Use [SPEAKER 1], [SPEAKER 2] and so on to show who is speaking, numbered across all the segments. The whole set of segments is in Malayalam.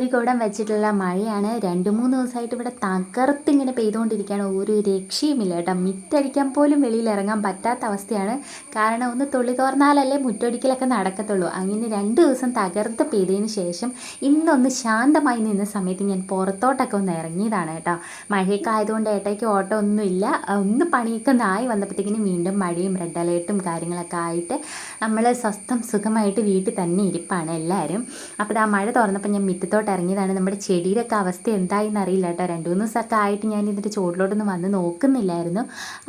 [SPEAKER 1] ഒരു കുടം വെച്ചിട്ടുള്ള മഴയാണ്. രണ്ട് മൂന്ന് ദിവസമായിട്ട് ഇവിടെ തകർത്തിങ്ങനെ പെയ്തുകൊണ്ടിരിക്കുകയാണ്. ഒരു രക്ഷയുമില്ല കേട്ടോ. മിറ്റടിക്കാൻ പോലും വെളിയിൽ ഇറങ്ങാൻ പറ്റാത്ത അവസ്ഥയാണ്. കാരണം ഒന്ന് തുള്ളി തോർന്നാലല്ലേ മുറ്റൊടിക്കലൊക്കെ നടക്കത്തുള്ളൂ. അങ്ങനെ രണ്ട് ദിവസം തകർത്ത് പെയ്തതിന് ശേഷം ഇന്നൊന്ന് ശാന്തമായി നിന്ന സമയത്ത് ഞാൻ പുറത്തോട്ടൊക്കെ ഒന്ന് ഇറങ്ങിയതാണ് കേട്ടോ. മഴയൊക്കെ ആയതുകൊണ്ട് ഏട്ടയ്ക്ക് ഓട്ടം ഒന്നുമില്ല ഒന്ന് പണിയൊക്കെ നായി വന്നപ്പോഴത്തേക്കിനും വീണ്ടും മഴയും റെഡ് അലേർട്ടും കാര്യങ്ങളൊക്കെ ആയിട്ട് നമ്മൾ സ്വസ്ഥം സുഖമായിട്ട് വീട്ടിൽ തന്നെ ഇരിപ്പാണ് എല്ലാവരും. അപ്പോൾ ആ മഴ തുറന്നപ്പോൾ ഞാൻ മുറ്റത്തോട്ട് ഇറങ്ങിയതാണ് നമ്മുടെ ചെടിയിലൊക്കെ അവസ്ഥ എന്തായെന്ന് അറിയില്ല കേട്ടോ. രണ്ട് മൂന്ന് ദിവസമൊക്കെ ആയിട്ട് ഞാൻ ഇതിന്റെ ചുവട്ടിലോട്ടൊന്നും വന്ന് നോക്കുന്നില്ലായിരുന്നു.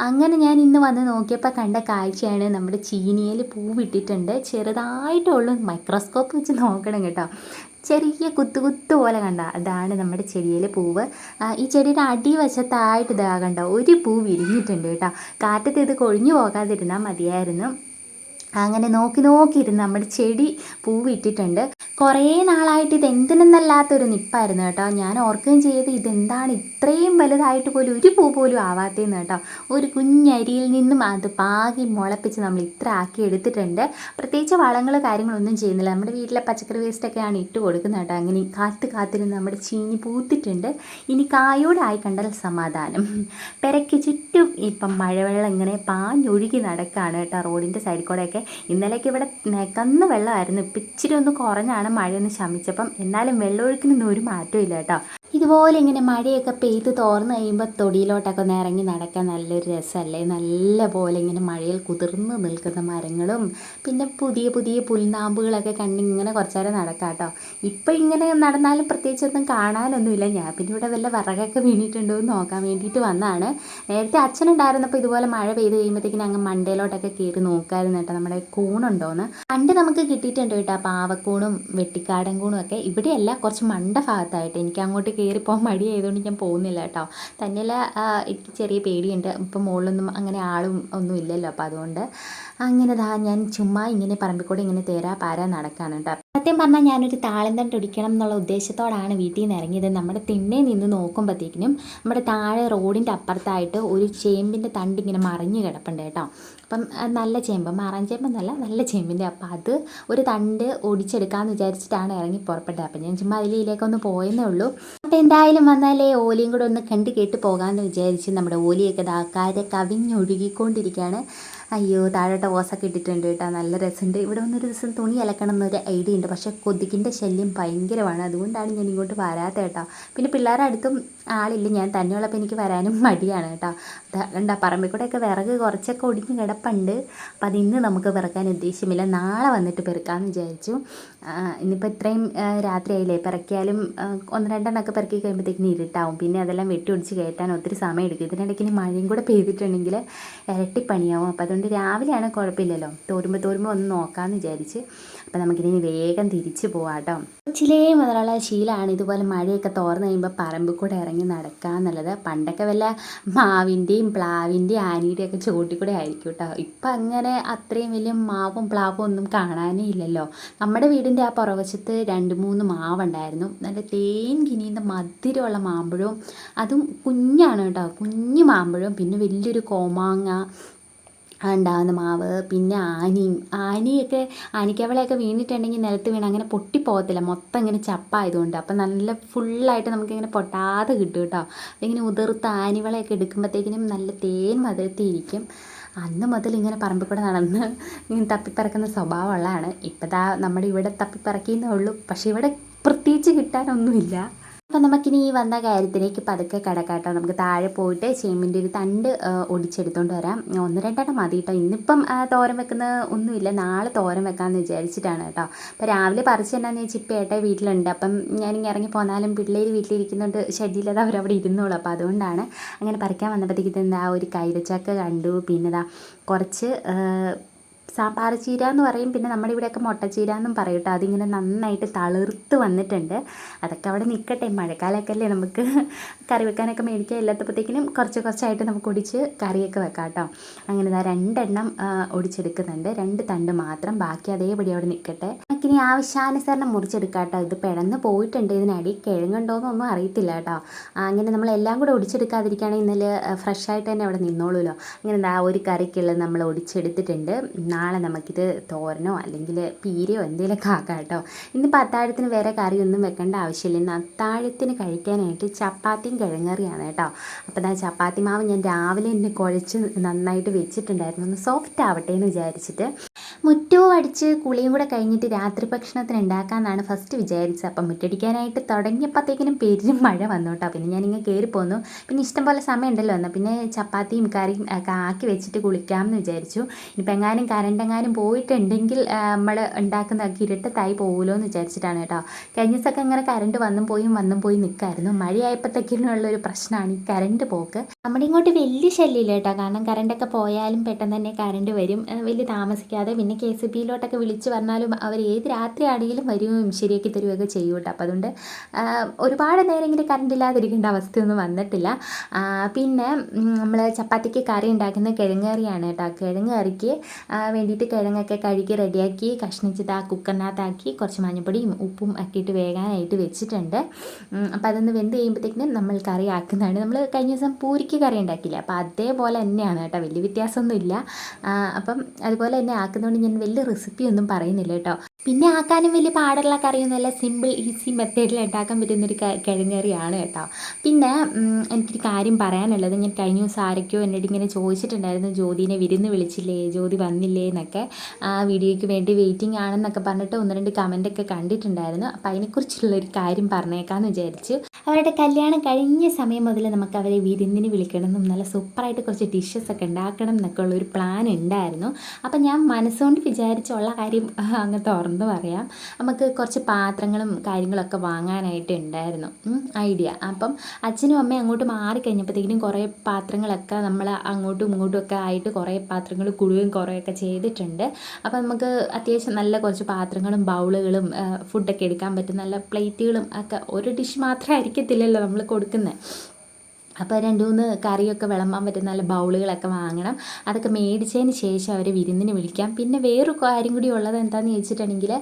[SPEAKER 1] അങ്ങനെ ഞാൻ ഇന്ന് വന്ന് നോക്കിയപ്പോൾ കണ്ട കാഴ്ചയാണ് നമ്മുടെ ചീനിയിൽ പൂവിട്ടിട്ടുണ്ട്. ചെറുതായിട്ടുള്ളൂ മൈക്രോസ്കോപ്പ് വെച്ച് നോക്കണം കേട്ടോ. ചെറിയ കുത്തു കുത്തു പോലെ കണ്ട അതാണ് നമ്മുടെ ചെടിയിലെ പൂവ്. ഈ ചെടിയുടെ അടിവശത്തായിട്ട് ഇതാ കണ്ട ഒരു പൂ വിരിഞ്ഞിട്ടുണ്ട് കേട്ടോ. കാറ്റത്ത് ഇത് കൊഴിഞ്ഞു പോകാതിരുന്നാൽ മതിയായിരുന്നു. അങ്ങനെ നോക്കി നോക്കിയിരുന്ന് നമ്മുടെ ചെടി പൂവിട്ടിട്ടുണ്ട്. കുറേ നാളായിട്ട് ഇത് എന്തിനെന്നല്ലാത്തൊരു നിപ്പായിരുന്നു കേട്ടോ. ഞാൻ ഓർക്കുകയും ചെയ്ത് ഇതെന്താണ് ഇത്രയും വലുതായിട്ട് പോലും ഒരു പൂ പോലും ആവാത്തേന്ന് കേട്ടോ. ഒരു കുഞ്ഞരിയിൽ നിന്നും അത് പാകി മുളപ്പിച്ച് നമ്മൾ ഇത്ര ആക്കി എടുത്തിട്ടുണ്ട്. പ്രത്യേകിച്ച് വളങ്ങൾ കാര്യങ്ങളൊന്നും ചെയ്യുന്നില്ല. നമ്മുടെ വീട്ടിലെ പച്ചക്കറി വേസ്റ്റൊക്കെയാണ് ഇട്ട് കൊടുക്കുന്നത് കേട്ടോ. അങ്ങനെ കാത്ത് കാത്തിരുന്ന് നമ്മുടെ ചീഞ്ഞ് പൂത്തിട്ടുണ്ട്. ഇനി കായോടായി കണ്ടാൽ സമാധാനം. പെരയ്ക്ക് ചുറ്റും ഇപ്പം മഴവെള്ളം ഇങ്ങനെ പാഞ്ഞൊഴുകി നടക്കുകയാണ് കേട്ടോ റോഡിന്റെ സൈഡിൽ കൂടെയൊക്കെ. ഇന്നലെയൊക്കെ ഇവിടെ നികന്ന വെള്ളമായിരുന്നു. ഇപ്പം ഇച്ചിരി ഒന്ന് കുറഞ്ഞാണ് മഴയൊന്ന് ശമിച്ചപ്പം എന്നാലും വെള്ളമൊഴുക്കിനൊന്നും ഒരു മാറ്റവും ഇല്ല കേട്ടോ. ഇതുപോലെ ഇങ്ങനെ മഴയൊക്കെ പെയ്ത് തോർന്ന് കഴിയുമ്പോൾ തൊടിയിലോട്ടൊക്കെ ഒന്ന് ഇറങ്ങി നടക്കാൻ നല്ലൊരു രസമല്ലേ നല്ല പോലെ ഇങ്ങനെ മഴയിൽ കുതിർന്ന് നിൽക്കുന്ന മരങ്ങളും പിന്നെ പുതിയ പുതിയ പുൽനാമ്പുകളൊക്കെ കണ്ട് ഇങ്ങനെ കുറച്ച് നേരം നടക്കാം കേട്ടോ ഇപ്പം ഇങ്ങനെ നടന്നാലും പ്രത്യേകിച്ചൊന്നും കാണാനൊന്നുമില്ല. ഞാൻ പിന്നെ ഇവിടെ വല്ല വിറകൊക്കെ വീണിട്ടുണ്ടോ എന്ന് നോക്കാൻ വേണ്ടിയിട്ട് വന്നതാണ് നേരത്തെ അച്ഛനുണ്ടായിരുന്നപ്പോൾ ഇതുപോലെ മഴ പെയ്ത് കഴിയുമ്പോഴത്തേക്കിനും അങ്ങ് മണ്ടയിലോട്ടൊക്കെ കയറി നോക്കാമായിരുന്നു കേട്ടോ. നമ്മുടെ കൂണുണ്ടോയെന്ന് പണ്ട് നമുക്ക് കിട്ടിയിട്ടുണ്ട് കേട്ടോ പാവക്കൂണും വെട്ടിക്കാടൻ കൂണും ഒക്കെ. ഇവിടെയല്ല കുറച്ച് മണ്ട ഭാഗത്തായിട്ട്. എനിക്ക് അങ്ങോട്ട് കയറിപ്പോകാൻ മടിയായതുകൊണ്ട് ഞാൻ പോകുന്നില്ല കേട്ടോ. തന്നെയല്ല എനിക്ക് ചെറിയ പേടിയുണ്ട്. ഇപ്പം മുകളിലൊന്നും അങ്ങനെ ആളും ഒന്നും ഇല്ലല്ലോ. അപ്പോൾ അതുകൊണ്ട് അങ്ങനെ ദാ ഞാൻ ചുമ്മാ ഇങ്ങനെ പറമ്പിൽ കൂടെ ഇങ്ങനെ തേരാ പാരാ നടക്കാണ് കേട്ടോ. സത്യം പറഞ്ഞാൽ ഞാനൊരു താളം തണ്ട് ഒടിക്കണം എന്നുള്ള ഉദ്ദേശത്തോടാണ് വീട്ടിൽ നിന്ന് ഇറങ്ങിയത്. നമ്മുടെ തിണ്ണെ നിന്ന് നോക്കുമ്പോഴത്തേക്കിനും നമ്മുടെ താഴെ റോഡിന്റെ അപ്പുറത്തായിട്ട് ഒരു ചേമ്പിന്റെ തണ്ട് ഇങ്ങനെ മറിഞ്ഞ് കിടപ്പുണ്ട് കേട്ടോ. അപ്പം നല്ല ചേമ്പ് മാറാൻ ചേമ്പെന്നല്ല നല്ല ചേമ്പിന്റെ അപ്പം. അത് ഒരു തണ്ട് ഒടിച്ചെടുക്കാമെന്ന് വിചാരിച്ചിട്ടാണ് ഇറങ്ങി പുറപ്പെട്ടത്. അപ്പം ഞാൻ ചുമ്മാ അതിലേക്കൊന്ന് പോയെന്നേ ഉള്ളൂ. അപ്പം എന്തായാലും വന്നാലേ ഓലിയും കൂടെ ഒന്ന് കണ്ട് കേട്ട് പോകാമെന്ന് വിചാരിച്ച് നമ്മുടെ ഓലിയൊക്കെ ദാക്കാരെ കവിഞ്ഞൊഴുകിക്കൊണ്ടിരിക്കുകയാണ് അയ്യോ താഴോട്ട് ഓസൊക്കെ ഇട്ടിട്ടുണ്ട് കേട്ടോ. നല്ല രസമുണ്ട്. ഇവിടെ ഒന്നൊരു ദിവസം തുണി അലക്കണം എന്നൊരു ഐഡിയ ഉണ്ട്. പക്ഷേ കൊതുകിന്റെ ശല്യം ഭയങ്കരമാണ്. അതുകൊണ്ടാണ് ഞാൻ ഇങ്ങോട്ട് വരാത്ത കേട്ടോ. പിന്നെ പിള്ളേരെ അടുത്തും ആളില്ല ഞാൻ തന്നെയുള്ളപ്പോൾ എനിക്ക് വരാനും മടിയാണ് കേട്ടോ. ദാ കണ്ട പറമ്പിൽ കൂടെയൊക്കെ വിറക് കുറച്ചൊക്കെ ഒടിഞ്ഞ് കിടപ്പുണ്ട്. അപ്പം അത് ഇന്ന് നമുക്ക് പിറക്കാൻ ഉദ്ദേശമില്ല നാളെ വന്നിട്ട് പെറുക്കാമെന്ന് വിചാരിച്ചു. ഇന്നിപ്പോൾ ഇത്രയും രാത്രിയായില്ലേ? പിറക്കിയാലും ഒന്ന് രണ്ടെണ്ണമൊക്കെ പെറുക്കി കഴിയുമ്പോഴത്തേക്കിന് ഇരുട്ടാവും. പിന്നെ അതെല്ലാം വെട്ടി ഒടിച്ച് കയറ്റാൻ ഒത്തിരി സമയം എടുക്കും. ഇതിനിടയ്ക്ക് ഇനി മഴയും കൂടെ പെയ്തിട്ടുണ്ടെങ്കിൽ ഇരട്ടിപ്പണിയാവും. അപ്പോൾ അതുകൊണ്ട് രാവിലെയാണ് കുഴപ്പമില്ലല്ലോ. തോരുമ്പോൾ തോരുമ്പോൾ ഒന്ന് നോക്കാമെന്ന് വിചാരിച്ച്. അപ്പോൾ നമുക്കിനി വേഗം തിരിച്ച് പോവാം കേട്ടോ. കൊച്ചിലേ മുതലുള്ള ശീലമാണ് ഇതുപോലെ മഴയൊക്കെ തോർന്നു കഴിയുമ്പോൾ പറമ്പിൽ കൂടെ ഇറങ്ങി നടക്കുക എന്നുള്ളത്. പണ്ടൊക്കെ വല്ല മാവിന്റെയും പ്ലാവിന്റെയും ആനിയുടെയും ഒക്കെ ചോട്ടിൽ കൂടെ ആയിരിക്കും കേട്ടോ ഇപ്പം അങ്ങനെ അത്രയും വലിയ മാവും പ്ലാവും ഒന്നും കാണാനേ ഇല്ലല്ലോ. നമ്മുടെ വീടിന്റെ ആ പുറവശത്ത് രണ്ട് മൂന്ന് മാവുണ്ടായിരുന്നു. നല്ല തേൻ കിനിയുന്ന മധുരമുള്ള മാമ്പഴവും അതും കുഞ്ഞാണ് കേട്ടോ കുഞ്ഞു മാമ്പഴവും പിന്നെ വലിയൊരു കോമാങ്ങ ഉണ്ടാകുന്ന മാവ് പിന്നെ ആനിയും ആനിയൊക്കെ ആനിക്കവളയൊക്കെ വീണിട്ടുണ്ടെങ്കിൽ നിലത്ത് വീണ് അങ്ങനെ പൊട്ടിപ്പോകത്തില്ല. മൊത്തം ഇങ്ങനെ ചപ്പായതുകൊണ്ട്. അപ്പം നല്ല ഫുള്ളായിട്ട് നമുക്കിങ്ങനെ പൊട്ടാതെ കിട്ടും കേട്ടോ. ഇങ്ങനെ ഉതിർത്ത ആനിവളയൊക്കെ എടുക്കുമ്പോഴത്തേക്കിനും നല്ല തേൻ മധുരത്തിയിരിക്കും അന്ന് മുതൽ ഇങ്ങനെ പറമ്പിൽ കൂടെ നടന്ന് ഇങ്ങനെ തപ്പിപ്പറക്കുന്ന സ്വഭാവമുള്ളതാണ്. ഇപ്പം നമ്മുടെ ഇവിടെ തപ്പിപ്പറക്കിയെന്നേ ഉള്ളൂ. പക്ഷേ ഇവിടെ പ്രത്യേകിച്ച് കിട്ടാനൊന്നുമില്ല. അപ്പം നമുക്കിനി ഈ വന്ന കാര്യത്തിലേക്ക് പതുക്കെ കിടക്കാട്ടോ. നമുക്ക് താഴെ പോയിട്ട് ചേമ്പിന്റെ ഒരു തണ്ട് ഒടിച്ചെടുത്തോണ്ട് വരാം. ഒന്ന് രണ്ടെണ്ണം മതി കേട്ടോ ഇന്നിപ്പം തോരം തോരൻ വെക്കുന്ന ഒന്നുമില്ല. നാളെ തോരൻ വെക്കാമെന്ന് വിചാരിച്ചിട്ടാണ് കേട്ടോ അപ്പോൾ രാവിലെ പറിച്ച് എന്നാന്ന് വെച്ചാൽ ഇപ്പം ഏട്ടായി വീട്ടിലുണ്ട്. അപ്പം ഞാനിങ്ങനെ ഇറങ്ങി പോന്നാലും പിള്ളേർ വീട്ടിലിരിക്കുന്നുണ്ട്. ശല്യമില്ലാതെ അവരവിടെ ഇരുന്നോളൂ. അപ്പോൾ അതുകൊണ്ടാണ് അങ്ങനെ പറിക്കാൻ വന്നപ്പോഴത്തേക്ക് ഇതെന്താ ഒരു കൈരച്ചക്ക കണ്ടു. പിന്നെ കുറച്ച് സാമ്പാർ ചീര എന്ന് പറയും. പിന്നെ നമ്മുടെ ഇവിടെയൊക്കെ മുട്ടച്ചീര എന്നും പറയും കേട്ടോ. അതിങ്ങനെ നന്നായിട്ട് തളിർത്ത് വന്നിട്ടുണ്ട്. അതൊക്കെ അവിടെ നിൽക്കട്ടെ മഴക്കാലമൊക്കെ അല്ലേ നമുക്ക് കറി വെക്കാനൊക്കെ മേടിക്കാൻ ഇല്ലാത്തപ്പോഴത്തേക്കിനും കുറച്ച് കുറച്ചായിട്ട് നമുക്ക് ഒടിച്ച് കറിയൊക്കെ വെക്കാം കേട്ടോ. അങ്ങനെ ഇതാ രണ്ടെണ്ണം ഒടിച്ചെടുക്കുന്നുണ്ട്. രണ്ട് തണ്ട് മാത്രം. ബാക്കി അതേപടി അവിടെ നിൽക്കട്ടെ നമുക്കിനി ആവശ്യാനുസരണം മുറിച്ചെടുക്കാം കേട്ടോ. ഇത് പിഴന്ന് പോയിട്ടുണ്ട്. ഇതിനടി കിഴങ്ങുണ്ടോയെന്നൊന്നും അറിയത്തില്ല കേട്ടോ. അങ്ങനെ നമ്മൾ എല്ലാം കൂടെ ഒടിച്ചെടുക്കാതിരിക്കുകയാണെങ്കിൽ ഇന്നലെ ഫ്രഷായിട്ട് തന്നെ അവിടെ നിന്നോളൂല്ലോ അങ്ങനെ എന്താ ഒരു കറിക്കുള്ളത് നമ്മൾ ഒടിച്ചെടുത്തിട്ടുണ്ട്. നാളെ നമുക്കിത് തോരനോ അല്ലെങ്കിൽ പീരയോ എന്തെങ്കിലുമൊക്കെ ആക്കാം കേട്ടോ. ഇന്നിപ്പോൾ അത്താഴത്തിന് വേറെ കറിയൊന്നും വെക്കേണ്ട ആവശ്യമില്ല. ഇന്ന് അത്താഴത്തിന് കഴിക്കാനായിട്ട് ചപ്പാത്തിയും കിഴങ്ങറിയാണ് കേട്ടോ. അപ്പോൾ ഞാൻ ചപ്പാത്തി മാവ് ഞാൻ രാവിലെ തന്നെ കുഴച്ച് നന്നായിട്ട് വെച്ചിട്ടുണ്ടായിരുന്നു. ഒന്ന് സോഫ്റ്റ് ആവട്ടെ എന്ന് വിചാരിച്ചിട്ട് മുറ്റവും അടിച്ച് കുളിയും കൂടെ കഴിഞ്ഞിട്ട് രാത്രി ഭക്ഷണത്തിന് ഉണ്ടാക്കാമെന്നാണ് ഫസ്റ്റ് വിചാരിച്ചത്. അപ്പം മുറ്റടിക്കാനായിട്ട് തുടങ്ങിയപ്പോഴത്തേക്കിനും പേരിലും മഴ വന്നു കേട്ടോ പിന്നെ ഞാനിങ്ങനെ കയറി പോന്നു. പിന്നെ ഇഷ്ടം പോലെ സമയം ഉണ്ടല്ലോ എന്നാൽ പിന്നെ ചപ്പാത്തിയും കറിയും ഒക്കെ ആക്കി വെച്ചിട്ട് കുളിക്കാമെന്ന് വിചാരിച്ചു. ഇനിയിപ്പോൾ എങ്ങാനും കരണ്ടെങ്ങാനും പോയിട്ടുണ്ടെങ്കിൽ നമ്മൾ ഉണ്ടാക്കുന്നതൊക്കെ ഇരുട്ടത്തായി പോകുമല്ലോ എന്ന് വിചാരിച്ചിട്ടാണ് കേട്ടോ. കഴിഞ്ഞ ദിവസമൊക്കെ ഇങ്ങനെ കരണ്ട് വന്നും പോയും വന്നും പോയി നിൽക്കായിരുന്നു മഴയായപ്പോഴത്തേക്കിനുള്ളൊരു പ്രശ്നമാണ് ഈ കരണ്ട് പോക്ക്. നമ്മുടെ ഇങ്ങോട്ട് വലിയ ശല്യമില്ല കേട്ടോ. കാരണം കറണ്ടൊക്കെ പോയാലും പെട്ടെന്ന് തന്നെ കറണ്ട് വരും. വലിയ താമസിക്കാതെ പിന്നെ കെ എസ് ബിയിലോട്ടൊക്കെ വിളിച്ച് പറഞ്ഞാലും അവർ ഏത് രാത്രി ആണെങ്കിലും വരും ശരിയാക്കി തരുകയൊക്കെ ചെയ്യും കേട്ടോ. അപ്പോൾ അതുകൊണ്ട് ഒരുപാട് നേരം ഇങ്ങനെ കറണ്ട് ഇല്ലാതിരിക്കേണ്ട അവസ്ഥയൊന്നും വന്നിട്ടില്ല. പിന്നെ നമ്മൾ ചപ്പാത്തിക്ക് കറി ഉണ്ടാക്കുന്ന കിഴങ്ങ് കറിയാണ് കേട്ടോ. കിഴങ്ങ് കറിക്ക് വേണ്ടിയിട്ട് കിഴങ്ങൊക്കെ കഴുകി റെഡിയാക്കി കഷ്ണിച്ചിട്ട് ആ കുക്കറിനകത്താക്കി കുറച്ച് മഞ്ഞപ്പൊടിയും ഉപ്പും ഒക്കെ ഇട്ട് വേകാനായിട്ട് വെച്ചിട്ടുണ്ട്. അപ്പോൾ അതൊന്ന് വെന്ത് കഴിയുമ്പോഴത്തേക്കിനും നമ്മൾ കറി ആക്കുന്നതാണ്. നമ്മൾ കഴിഞ്ഞ ദിവസം പൂരിക്ക് കറി ഉണ്ടാക്കില്ല അപ്പോൾ അതേപോലെ തന്നെയാണ് കേട്ടോ. വലിയ വ്യത്യാസമൊന്നുമില്ല. അപ്പം അതുപോലെ തന്നെ ആക്കുന്നതുകൊണ്ട് ഞാൻ വലിയ റെസിപ്പി ഒന്നും പറയുന്നില്ല കേട്ടോ. പിന്നെ ആക്കാനും വലിയ പാടുള്ള കറിയൊന്നുമല്ല. സിമ്പിൾ ഈസി മെത്തേഡിൽ ഉണ്ടാക്കാൻ പറ്റുന്നൊരു കിഴങ്ങറിയാണ് കേട്ടോ. പിന്നെ എനിക്കൊരു കാര്യം പറയാനുള്ളത്. ഞാൻ കഴിഞ്ഞ ദിവസം ആരൊക്കെയോ എന്നോട് ഇങ്ങനെ ചോദിച്ചിട്ടുണ്ടായിരുന്നു. ജ്യോതിനെ വിരുന്ന് വിളിച്ചില്ലേ? ജ്യോതി വന്നില്ലേ എന്നൊക്കെ. ആ വീഡിയോയ്ക്ക് വേണ്ടി വെയിറ്റിംഗ് ആണെന്നൊക്കെ പറഞ്ഞിട്ട് ഒന്ന് രണ്ട് കമന്റൊക്കെ കണ്ടിട്ടുണ്ടായിരുന്നു. അപ്പോൾ അതിനെക്കുറിച്ചുള്ളൊരു കാര്യം പറഞ്ഞേക്കാമെന്ന് വിചാരിച്ചു അവരുടെ കല്യാണം കഴിഞ്ഞ സമയം മുതൽ നമുക്ക് അവരെ വിരുന്നിന് വിളിക്കണമെന്നും നല്ല സൂപ്പറായിട്ട് കുറച്ച് ഡിഷസ് ഒക്കെ ഉണ്ടാക്കണം എന്നൊക്കെ ഉള്ളൊരു പ്ലാൻ ഉണ്ടായിരുന്നു. അപ്പം ഞാൻ മനസ്സുകൊണ്ട് വിചാരിച്ചുള്ള കാര്യം അങ്ങ് തുറന്നു പറയാം നമുക്ക് കുറച്ച് പാത്രങ്ങളും കാര്യങ്ങളൊക്കെ വാങ്ങാനായിട്ട് ഉണ്ടായിരുന്നു. ഐഡിയ. അപ്പം അച്ഛനും അമ്മയും അങ്ങോട്ട് മാറിക്കഴിഞ്ഞപ്പോഴത്തേക്കിനും കുറേ പാത്രങ്ങളൊക്കെ നമ്മൾ അങ്ങോട്ടും ഇങ്ങോട്ടും ഒക്കെ ആയിട്ട് കുറേ പാത്രങ്ങൾ കുഴുകയും കുറേയൊക്കെ ചെയ്തിട്ടുണ്ട്. അപ്പം നമുക്ക് അത്യാവശ്യം നല്ല കുറച്ച് പാത്രങ്ങളും ബൗളുകളും ഫുഡൊക്കെ എടുക്കാൻ പറ്റും. നല്ല പ്ലേറ്റുകളും ഒക്കെ ഒരു ഡിഷ് മാത്രമായിരിക്കത്തില്ലല്ലോ നമ്മൾ കൊടുക്കുന്നത്. അപ്പോൾ രണ്ട് മൂന്ന് കറിയൊക്കെ വിളമ്പാൻ പറ്റുന്ന നല്ല ബൗളുകളൊക്കെ വാങ്ങണം. അതൊക്കെ മേടിച്ചതിന് ശേഷം അവരെ വിരുന്നിന് വിളിക്കാം. പിന്നെ വേറൊരു കാര്യം കൂടി ഉള്ളത് എന്താണെന്ന് ചോദിച്ചിട്ടുണ്ടെങ്കിൽ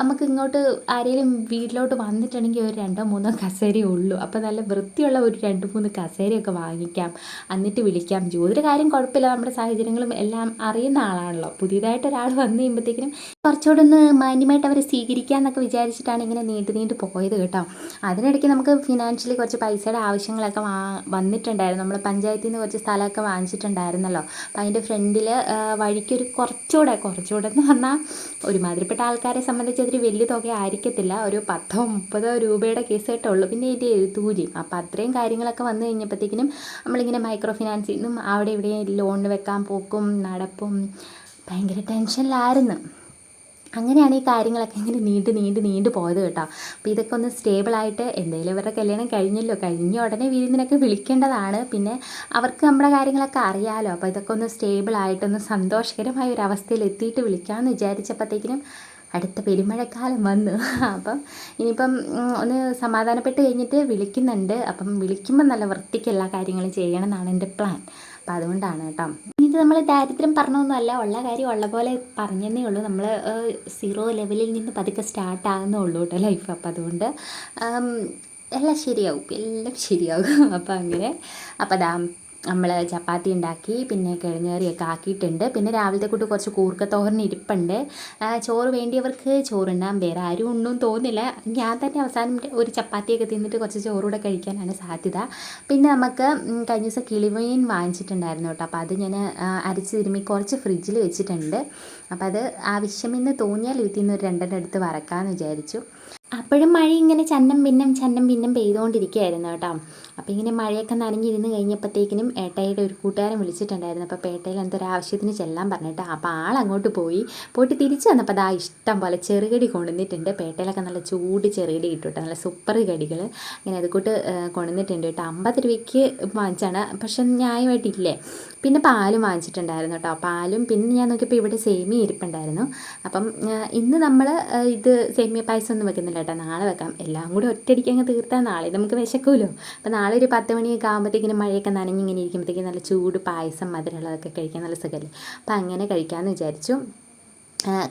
[SPEAKER 1] നമുക്ക് ഇങ്ങോട്ട് ആരെങ്കിലും വീട്ടിലോട്ട് വന്നിട്ടുണ്ടെങ്കിൽ ഒരു രണ്ടോ മൂന്നോ കസേരയേ ഉള്ളൂ. അപ്പോൾ നല്ല വൃത്തിയുള്ള ഒരു രണ്ട് മൂന്ന് കസേരയൊക്കെ വാങ്ങിക്കാം. എന്നിട്ട് വിളിക്കാം. ജോലിയുടെ കാര്യം കുഴപ്പമില്ല. നമ്മുടെ സാഹചര്യങ്ങളും എല്ലാം അറിയുന്ന ആളാണല്ലോ. പുതിയതായിട്ട് ഒരാൾ വന്നു കഴിയുമ്പോഴത്തേക്കിനും കുറച്ചുകൂടെ ഒന്ന് മാന്യമായിട്ട് അവരെ സ്വീകരിക്കാമെന്നൊക്കെ വിചാരിച്ചിട്ടാണ് ഇങ്ങനെ നീണ്ടു നീണ്ടു പോയത് കേട്ടോ. അതിനിടയ്ക്ക് നമുക്ക് ഫിനാൻഷ്യലി കുറച്ച് പൈസയുടെ ആവശ്യങ്ങളൊക്കെ വാ വന്നിട്ടുണ്ടായിരുന്നു. നമ്മൾ പഞ്ചായത്തിൽ നിന്ന് കുറച്ച് സ്ഥലമൊക്കെ വാങ്ങിച്ചിട്ടുണ്ടായിരുന്നല്ലോ. അപ്പം അതിന്റെ ഫ്രണ്ടിൽ വഴിക്കൊരു കുറച്ചുകൂടെ കുറച്ചുകൂടെ എന്ന് പറഞ്ഞാൽ ഒരുമാതിരിപ്പെട്ട ആൾക്കാരെ സംബന്ധിച്ച് അതൊരു വലിയ തുക ആയിരിക്കത്തില്ല ഒരു പത്തോ മുപ്പതോ രൂപയുടെ കേസ് കേട്ടുള്ളൂ പിന്നെ ഇതിന്റെ എഴുത്തൂലിയും അപ്പോൾ അത്രയും കാര്യങ്ങളൊക്കെ വന്നു കഴിഞ്ഞപ്പോഴത്തേക്കിനും നമ്മളിങ്ങനെ മൈക്രോ ഫിനാൻസിൽ നിന്നും അവിടെ ഇവിടെ ലോണിന് വെക്കാൻ പോക്കും നടപ്പും ഭയങ്കര ടെൻഷനിലായിരുന്നു. അങ്ങനെയാണ് ഈ കാര്യങ്ങളൊക്കെ ഇങ്ങനെ നീണ്ട് നീണ്ട് നീണ്ട് പോയത് കേട്ടോ. അപ്പോൾ ഇതൊക്കെ ഒന്ന് സ്റ്റേബിളായിട്ട് എന്തെങ്കിലും ഇവരുടെ കല്യാണം കഴിഞ്ഞല്ലോ. കഴിഞ്ഞ ഉടനെ വിരുന്നിനൊക്കെ വിളിക്കേണ്ടതാണ്. പിന്നെ അവർക്ക് നമ്മുടെ കാര്യങ്ങളൊക്കെ അറിയാമല്ലോ അപ്പോൾ ഇതൊക്കെ ഒന്ന് സ്റ്റേബിളായിട്ടൊന്ന് സന്തോഷകരമായ ഒരു അവസ്ഥയിൽ എത്തിയിട്ട് വിളിക്കാമെന്ന് വിചാരിച്ചപ്പോഴത്തേക്കിനും അടുത്ത പെരുമഴക്കാലം വന്നു. അപ്പം ഇനിയിപ്പം ഒന്ന് സമാധാനപ്പെട്ട് കഴിഞ്ഞിട്ട് വിളിക്കുന്നുണ്ട്. അപ്പം വിളിക്കുമ്പോൾ നല്ല വൃത്തിക്ക് എല്ലാ കാര്യങ്ങളും ചെയ്യണം എന്നാണ് എന്റെ പ്ലാൻ അപ്പം അതുകൊണ്ടാണ് കേട്ടോ. ഇത് നമ്മൾ ദാരിദ്ര്യം പറഞ്ഞൊന്നുമല്ല ഉള്ള കാര്യം ഉള്ള പോലെ പറഞ്ഞതേ ഉള്ളൂ. നമ്മൾ സീറോ ലെവലിൽ നിന്ന് പതുക്കെ സ്റ്റാർട്ട് ആകുന്നേ ഉള്ളൂ കേട്ടോ ലൈഫ് അപ്പം അതുകൊണ്ട് എല്ലാം ശരിയാവും. എല്ലാം ശരിയാകും. അപ്പം അങ്ങനെ. അപ്പം അതാ നമ്മൾ ചപ്പാത്തി ഉണ്ടാക്കി പിന്നെ കിഴങ്ങേറിയൊക്കെ ആക്കിയിട്ടുണ്ട്. പിന്നെ രാവിലത്തെ കൂട്ട് കുറച്ച് കൂർക്കത്തോഹറിന് ഇരിപ്പുണ്ട്. ചോറ് വേണ്ടിയവർക്ക് ചോറുണ്ടാകും വേറെ ആരും ഒന്നും തോന്നില്ല. ഞാൻ തന്നെ അവസാനം ഒരു ചപ്പാത്തിയൊക്കെ തിന്നിട്ട് കുറച്ച് ചോറൂടെ കഴിക്കാനാണ് സാധ്യത. പിന്നെ നമുക്ക് കഴിഞ്ഞ ദിവസം കിളിമീൻ വാങ്ങിച്ചിട്ടുണ്ടായിരുന്നു കേട്ടോ. അപ്പോൾ അത് ഞാൻ അരച്ച് തിരുമ്മി കുറച്ച് ഫ്രിഡ്ജിൽ വെച്ചിട്ടുണ്ട്. അപ്പോൾ അത് ആവശ്യമെന്ന് തോന്നിയാൽ വീട്ടിൽ നിന്ന് ഒരു രണ്ടെണ്ണം എടുത്ത് വറക്കാമെന്ന് വിചാരിച്ചു. അപ്പോഴും മഴ ഇങ്ങനെ ചന്നം ഭിന്നം ചന്നം ഭിന്നം പെയ്തുകൊണ്ടിരിക്കുകയായിരുന്നു കേട്ടോ. അപ്പോൾ ഇങ്ങനെ മഴയൊക്കെ നനഞ്ഞിരുന്ന് കഴിഞ്ഞപ്പോഴത്തേക്കിനും ഏട്ടയുടെ ഒരു കൂട്ടുകാരൻ വിളിച്ചിട്ടുണ്ടായിരുന്നു. അപ്പോൾ പേട്ടയിൽ എന്തൊരു ആവശ്യത്തിന് ചെല്ലാൻ പറഞ്ഞിട്ട് അപ്പോൾ ആൾ അങ്ങോട്ട് പോയി. പോയിട്ട് തിരിച്ചു വന്നപ്പോൾ അതാ ഇഷ്ടം പോലെ ചെറുകടി കൊണ്ടുവന്നിട്ടുണ്ട്. പേട്ടയിലൊക്കെ നല്ല ചൂട് ചെറുകടി കിട്ടും നല്ല സൂപ്പർ കടികൾ ഇങ്ങനെ അതുകൂട്ട് കൊണ്ടുവന്നിട്ടുണ്ട് കേട്ടോ. അമ്പത് രൂപയ്ക്ക് വാങ്ങിച്ചാണ്. പക്ഷെ ന്യായമായിട്ടില്ലേ? പിന്നെ പാലും വാങ്ങിച്ചിട്ടുണ്ടായിരുന്നു കേട്ടോ. പാലും പിന്നെ ഞാൻ നോക്കിയപ്പോൾ ഇവിടെ സേമിയ ഇരിപ്പുണ്ടായിരുന്നു. അപ്പം ഇന്ന് നമ്മൾ ഇത് സേമിയ പായസം ഒന്നും വെക്കുന്നില്ല കേട്ടോ. നാളെ വെക്കാം. എല്ലാം കൂടി ഒറ്റയടിക്ക് അങ്ങ് തീർത്താൽ നാളെ നമുക്ക് വിശക്കുമല്ലോ അപ്പോൾ നാളെ ഒരു പത്ത് മണിയൊക്കെ ആകുമ്പോഴത്തേക്കിനും മഴയൊക്കെ നനഞ്ഞിങ്ങനെ ഇരിക്കുമ്പോഴത്തേക്കും നല്ല ചൂട് പായസം മധുരമുള്ളതൊക്കെ കഴിക്കാൻ നല്ല സുഖമല്ലേ? അപ്പോൾ അങ്ങനെ കഴിക്കാമെന്ന് വിചാരിച്ചു.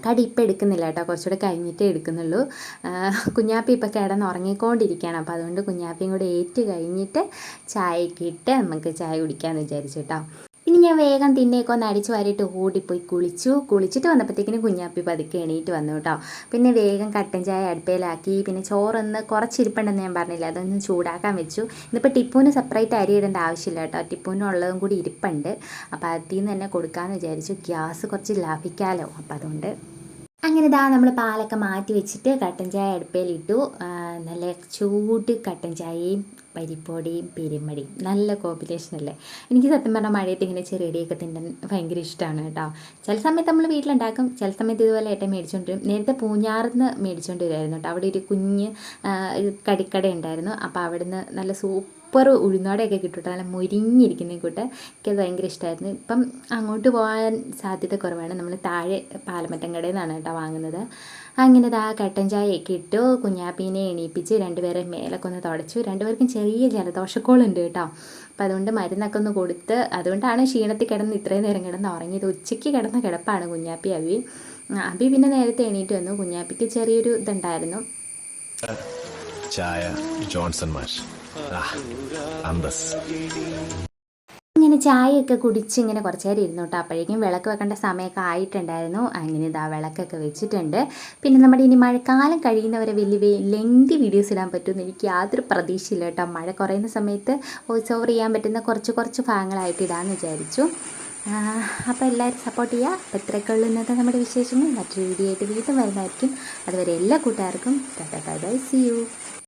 [SPEAKER 1] കടി ഇപ്പം എടുക്കുന്നില്ല കേട്ടോ. കുറച്ചുകൂടെ കഴിഞ്ഞിട്ടേ എടുക്കുന്നുള്ളൂ. കുഞ്ഞാപ്പി ഇപ്പം കിടന്ന് ഉറങ്ങിക്കൊണ്ടിരിക്കുകയാണ് അപ്പോൾ അതുകൊണ്ട് കുഞ്ഞാപ്പിയും കൂടെ ഏറ്റ് കഴിഞ്ഞിട്ട് ചായക്കിട്ട് നമുക്ക് ചായ കുടിക്കാമെന്ന് വിചാരിച്ചു കേട്ടോ. ഇനി ഞാൻ വേഗം തിന്നേക്ക് ഒന്ന് അടിച്ചു വാരിയിട്ട് ഓടിപ്പോയി കുളിച്ചു. കുളിച്ചിട്ട് വന്നപ്പോഴത്തേക്കിനും കുഞ്ഞാപ്പി പതുക്കെ എണീറ്റ് വന്നു കേട്ടോ. പിന്നെ വേഗം കട്ടൻ ചായ അടുപ്പയിലാക്കി പിന്നെ ചോറൊന്ന് കുറച്ചിരിപ്പുണ്ടെന്ന് ഞാൻ പറഞ്ഞില്ല അതൊന്ന് ചൂടാക്കാൻ വെച്ചു. ഇന്നിപ്പോൾ ടിപ്പുവിന് സെപ്പറേറ്റ് അരി ഇടേണ്ട ആവശ്യമില്ല കേട്ടോ. ടിപ്പൂനുള്ളതും ഉള്ളതും കൂടി ഇരിപ്പുണ്ട്. അപ്പോൾ അതിൽ നിന്ന് തന്നെ കൊടുക്കാമെന്ന് വിചാരിച്ചു. ഗ്യാസ് കുറച്ച് ലാഭിക്കാമല്ലോ അപ്പോൾ അതുകൊണ്ട്. അങ്ങനെ ഇതാ നമ്മൾ പാലൊക്കെ മാറ്റി വെച്ചിട്ട് കട്ടൻ ചായ അടുപ്പയിലിട്ടു നല്ല ചൂട് കട്ടൻ ചായയും പരിപ്പോടിയും പെരുമടിയും നല്ല കോമ്പിനേഷൻ അല്ലേ? എനിക്ക് സത്യം പറഞ്ഞാൽ മഴയത്ത് ഇങ്ങനെ ചെറിയടിയൊക്കെ തിന്നാൻ ഭയങ്കര ഇഷ്ടമാണ് കേട്ടോ. ചില സമയത്ത് നമ്മൾ വീട്ടിലുണ്ടാക്കും ചില സമയത്ത് ഇതുപോലെ ഏട്ടൻ മേടിച്ചുകൊണ്ട് വരും. നേരത്തെ പൂഞ്ഞാറിന്ന് മേടിച്ചുകൊണ്ട് വരുമായിരുന്നു കേട്ടോ. അവിടെ ഒരു കുഞ്ഞ് കടിക്കട ഉണ്ടായിരുന്നു അപ്പോൾ അവിടുന്ന് നല്ല സൂപ്പർ ഉഴുന്നോടെയൊക്കെ കിട്ടും കേട്ടോ നല്ല മുരിഞ്ഞിരിക്കുന്ന കൂട്ട്. എനിക്കത് ഭയങ്കര ഇഷ്ടമായിരുന്നു ഇപ്പം അങ്ങോട്ട് പോകാൻ സാധ്യത കുറവാണ്. നമ്മൾ താഴെ പാലമറ്റം കടയിൽ നിന്നാണ് കേട്ടോ വാങ്ങുന്നത്. അങ്ങനെ ആ കട്ടൻ ചായയൊക്കെ ഇട്ടു. കുഞ്ഞാപ്പീനെ എണീപ്പിച്ച് രണ്ടുപേരെ മേലൊക്കെ ഒന്ന് തുടച്ചു. രണ്ടുപേർക്കും ചെറിയ ജലദോഷക്കോളുണ്ട് കേട്ടോ. അപ്പോൾ അതുകൊണ്ട് മരുന്നൊക്കെ ഒന്ന് കൊടുത്ത് അതുകൊണ്ടാണ് ക്ഷീണത്തിൽ കിടന്ന് ഇത്രയും നേരം കിടന്ന് ഉറങ്ങിയത്. ഉച്ചയ്ക്ക് കിടന്ന കിടപ്പാണ് കുഞ്ഞാപ്പി ആ, അബി പിന്നെ നേരത്തെ എണീറ്റ് വന്നു. കുഞ്ഞാപ്പിക്ക് ചെറിയൊരു ഇതുണ്ടായിരുന്നു.
[SPEAKER 2] ചായ ജോൺസൺ മാഷ്.
[SPEAKER 1] ഇങ്ങനെ ചായയൊക്കെ കുടിച്ച് ഇങ്ങനെ കുറച്ച് നേരം ഇരുന്നു കേട്ടോ അപ്പോഴേക്കും വിളക്ക് വെക്കേണ്ട സമയമൊക്കെ ആയിട്ടുണ്ടായിരുന്നു. അങ്ങനെ ഇതാ വിളക്കൊക്കെ വെച്ചിട്ടുണ്ട്. പിന്നെ നമ്മുടെ ഇനി മഴക്കാലം കഴിയുന്നവരെ വലിയ ലെങ്തി വീഡിയോസ് ഇടാൻ പറ്റുമെന്ന് എനിക്ക് യാതൊരു പ്രതീക്ഷയില്ല കേട്ടോ. മഴ കുറയുന്ന സമയത്ത് വോയിസ് ഓവർ ചെയ്യാൻ പറ്റുന്ന കുറച്ച് കുറച്ച് ഭാഗങ്ങളായിട്ട് ഇടാമെന്ന് വിചാരിച്ചു. അപ്പോൾ എല്ലാവരും സപ്പോർട്ട് ചെയ്യുക. അപ്പോൾ ഇത്രയൊക്കെ ഉള്ളൂ ഇന്നത്തെ നമ്മുടെ വിശേഷങ്ങൾ. മറ്റൊരു വീഡിയോ ആയിട്ട് വീണ്ടും വരുന്നതായിരിക്കും. അതുവരെ എല്ലാ കൂട്ടുകാർക്കും ബൈ ബൈ സി യു